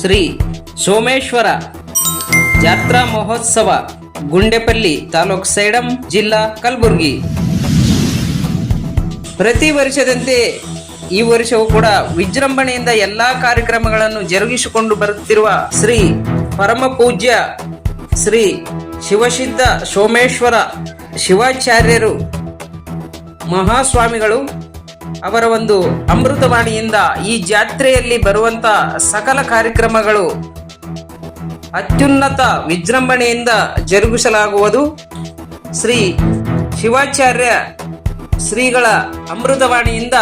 ಶ್ರೀ ಸೋಮೇಶ್ವರ ಜಾತ್ರಾ ಮಹೋತ್ಸವ ಗುಂಡೆಪಲ್ಲಿ ತಾಲೂಕು ಸೈಡಂ ಜಿಲ್ಲಾ ಕಲಬುರಗಿ. ಪ್ರತಿ ವರ್ಷದಂತೆ ಈ ವರ್ಷವೂ ಕೂಡ ವಿಜೃಂಭಣೆಯಿಂದ ಎಲ್ಲಾ ಕಾರ್ಯಕ್ರಮಗಳನ್ನು ಜರುಗಿಸಿಕೊಂಡು ಬರುತ್ತಿರುವ ಶ್ರೀ ಪರಮ ಪೂಜ್ಯ ಶ್ರೀ ಶಿವಸಿದ್ಧ ಸೋಮೇಶ್ವರ ಶಿವಾಚಾರ್ಯರು ಮಹಾಸ್ವಾಮಿಗಳು ಅವರ ಒಂದು ಅಮೃತವಾಣಿಯಿಂದ ಈ ಜಾತ್ರೆಯಲ್ಲಿ ಬರುವಂತ ಸಕಲ ಕಾರ್ಯಕ್ರಮಗಳು ಅತ್ಯುನ್ನತ ವಿಜೃಂಭಣೆಯಿಂದ ಜರುಗಿಸಲಾಗುವುದು. ಶ್ರೀ ಶಿವಾಚಾರ್ಯ ಶ್ರೀಗಳ ಅಮೃತವಾಣಿಯಿಂದ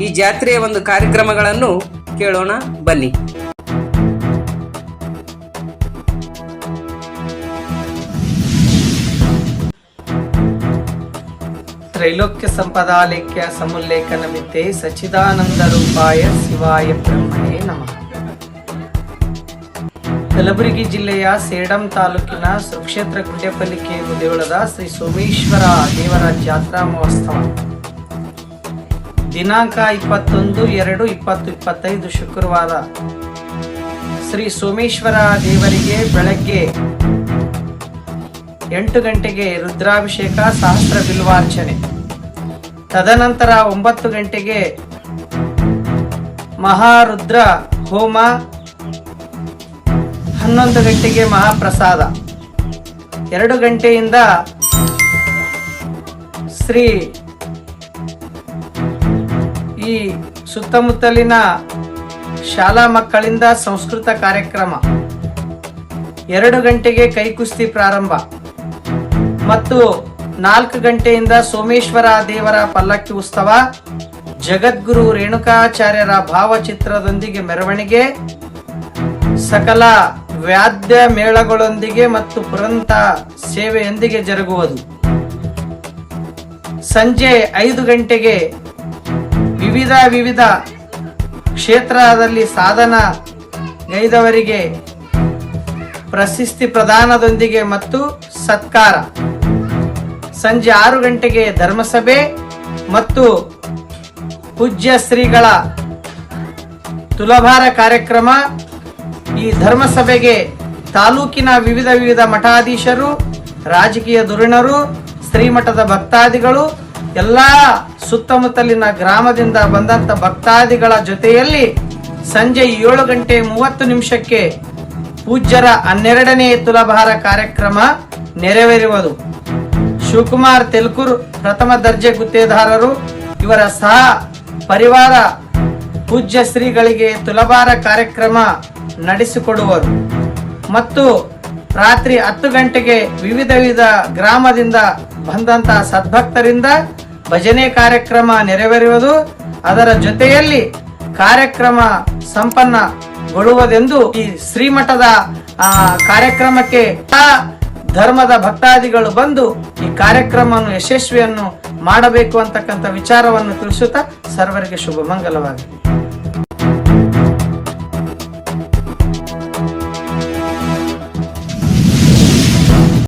ಈ ಜಾತ್ರೆಯ ಒಂದು ಕಾರ್ಯಕ್ರಮಗಳನ್ನು ಕೇಳೋಣ. ಬನ್ನಿ. ತ್ರೈಲೋಕ್ಯ ಸಂಪದಾಲೇಖ್ಯ ಸಮುಲ್ಲೇಖ ನಮಿತೆ ಸಚ್ಚಿದಾನಂದ ರೂಪಾಯ ಶಿವಾಯ ಬ್ರಹ್ಮಣೇ ನಮಃ. ಕಲಬುರಗಿ ಜಿಲ್ಲೆಯ ಸೇಡಂ ತಾಲೂಕಿನ ಸುಕ್ಷೇತ್ರ ಗುಡ್ಡೆಪಲ್ಲಿಕೆ ದೇವಳದ ಶ್ರೀ ಸೋಮೇಶ್ವರ ದೇವರ ಜಾತ್ರಾ ಮಹೋತ್ಸವ. ದಿನಾಂಕ ಇಪ್ಪತ್ತೊಂದು ಎರಡು ಇಪ್ಪತ್ತು ಇಪ್ಪತ್ತೈದು ಶುಕ್ರವಾರ. ಶ್ರೀ ಸೋಮೇಶ್ವರ ದೇವರಿಗೆ ಬೆಳಗ್ಗೆ ಎಂಟು ಗಂಟೆಗೆ ರುದ್ರಾಭಿಷೇಕ ಸಹಸ್ರ ಬಿಲ್ವಾರ್ಚನೆ. ತದನಂತರ ಒಂಬತ್ತು ಗಂಟೆಗೆ ಮಹಾರುದ್ರ ಹೋಮ, ಹನ್ನೊಂದು ಗಂಟೆಗೆ ಮಹಾಪ್ರಸಾದ. ಎರಡು ಗಂಟೆಯಿಂದ ಶ್ರೀ ಈ ಸುತ್ತಮುತ್ತಲಿನ ಶಾಲಾ ಮಕ್ಕಳಿಂದ ಸಂಸ್ಕೃತ ಕಾರ್ಯಕ್ರಮ. ಎರಡು ಗಂಟೆಗೆ ಕೈಕುಸ್ತಿ ಪ್ರಾರಂಭ. ಮತ್ತು ನಾಲ್ಕು ಗಂಟೆಯಿಂದ ಸೋಮೇಶ್ವರ ದೇವರ ಪಲ್ಲಕ್ಕಿ ಉತ್ಸವ, ಜಗದ್ಗುರು ರೇಣುಕಾಚಾರ್ಯರ ಭಾವಚಿತ್ರದೊಂದಿಗೆ ಮೆರವಣಿಗೆ, ಸಕಲ ವ್ಯಾದ್ಯ ಮೇಳಗಳೊಂದಿಗೆ ಮತ್ತು ಪುರಂತ ಸೇವೆಯೊಂದಿಗೆ ಜರುಗುವುದು. ಸಂಜೆ ಐದು ಗಂಟೆಗೆ ವಿವಿಧ ವಿವಿಧ ಕ್ಷೇತ್ರದಲ್ಲಿ ಸಾಧನ ಗೈದವರಿಗೆ ಪ್ರಶಸ್ತಿ ಪ್ರದಾನದೊಂದಿಗೆ ಮತ್ತು ಸತ್ಕಾರ. ಸಂಜೆ ಆರು ಗಂಟೆಗೆ ಧರ್ಮಸಭೆ ಮತ್ತು ಪೂಜ್ಯ ಶ್ರೀಗಳ ತುಲಭಾರ ಕಾರ್ಯಕ್ರಮ. ಈ ಧರ್ಮಸಭೆಗೆ ತಾಲೂಕಿನ ವಿವಿಧ ವಿವಿಧ ಮಠಾಧೀಶರು, ರಾಜಕೀಯ ಧುರೀಣರು, ಶ್ರೀಮಠದ ಭಕ್ತಾದಿಗಳು, ಎಲ್ಲ ಸುತ್ತಮುತ್ತಲಿನ ಗ್ರಾಮದಿಂದ ಬಂದಂತ ಭಕ್ತಾದಿಗಳ ಜೊತೆಯಲ್ಲಿ ಸಂಜೆ ಏಳು ಗಂಟೆ ಮೂವತ್ತು ನಿಮಿಷಕ್ಕೆ ಪೂಜ್ಯರ ಹನ್ನೆರಡನೇ ತುಲಭಾರ ಕಾರ್ಯಕ್ರಮ ನೆರವೇರುವುದು. ಶಿವಕುಮಾರ್ ತೆಲ್ಕೂರ್ ಪ್ರಥಮ ದರ್ಜೆ ಗುತ್ತೇದಾರರು. ಇವರ ಸಹ ಪರಿವಾರ ಪೂಜ್ಯ ಶ್ರೀಗಳಿಗೆ ತುಲಭಾರ ಕಾರ್ಯಕ್ರಮ ನಡೆಸಿಕೊಡುವರು. ಮತ್ತು ರಾತ್ರಿ ಹತ್ತು ಗಂಟೆಗೆ ವಿವಿಧ ವಿವಿಧ ಗ್ರಾಮದಿಂದ ಬಂದಂತಹ ಸದ್ಭಕ್ತರಿಂದ ಭಜನೆ ಕಾರ್ಯಕ್ರಮ ನೆರವೇರುವುದು. ಅದರ ಜೊತೆಯಲ್ಲಿ ಕಾರ್ಯಕ್ರಮ ಸಂಪನ್ನಗೊಳ್ಳುವುದೆಂದು ಈ ಶ್ರೀಮಠದ ಕಾರ್ಯಕ್ರಮಕ್ಕೆ ಧರ್ಮದ ಭಕ್ತಾದಿಗಳು ಬಂದು ಈ ಕಾರ್ಯಕ್ರಮವನ್ನು ಯಶಸ್ವಿಯನ್ನು ಮಾಡಬೇಕು ಅಂತಕ್ಕಂಥ ವಿಚಾರವನ್ನು ತಿಳಿಸುತ್ತಾ ಸರ್ವರಿಗೆ ಶುಭ ಮಂಗಲವಾಗಲಿ